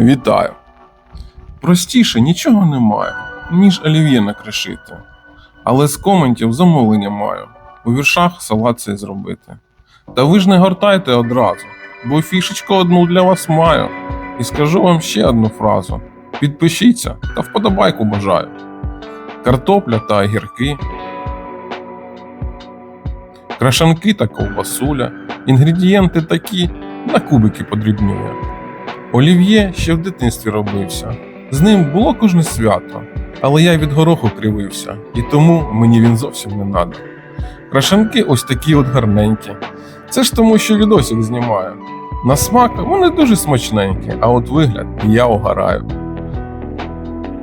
Вітаю! Простіше нічого немає, ніж олів'є накришити. Але з коментів замовлення маю у віршах салат цей зробити. Та ви ж не гортайте одразу, бо фішечку одну для вас маю. І скажу вам ще одну фразу: підпишіться та вподобайку бажаю. Картопля та огірки, крашанки та ковбасуля, інгредієнти такі на кубики подрібнює. Олів'є ще в дитинстві робився. З ним було кожне свято, але я від гороху кривився, і тому мені він зовсім не надо. Крашанки ось такі от гарненькі. Це ж тому, що відосик знімаю. На смак вони дуже смачненькі, а от вигляд я огараю.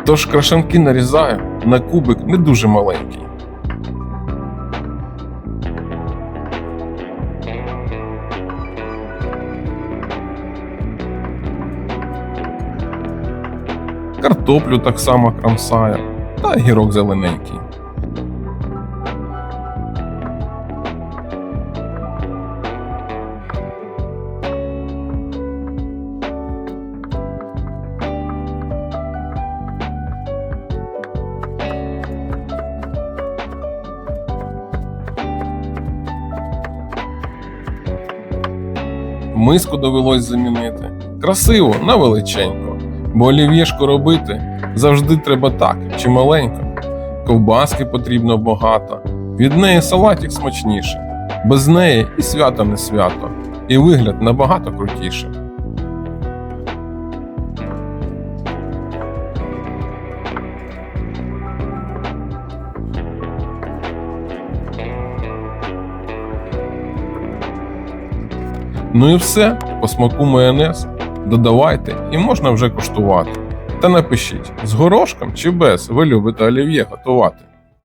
Тож крашанки нарізаю на кубик не дуже маленький. Картоплю так само крамсаю, та гірок зелененький. Миску довелось замінити. Красиво, на величенько. Бо олів'єшку робити завжди треба так, чималенько. Ковбаски потрібно багато. Від неї салатик смачніший. Без неї і свято не свято, і вигляд набагато крутіший. Ну і все, по смаку майонез. Додавайте і можна вже куштувати. Та напишіть, з горошком чи без ви любите олів'є готувати.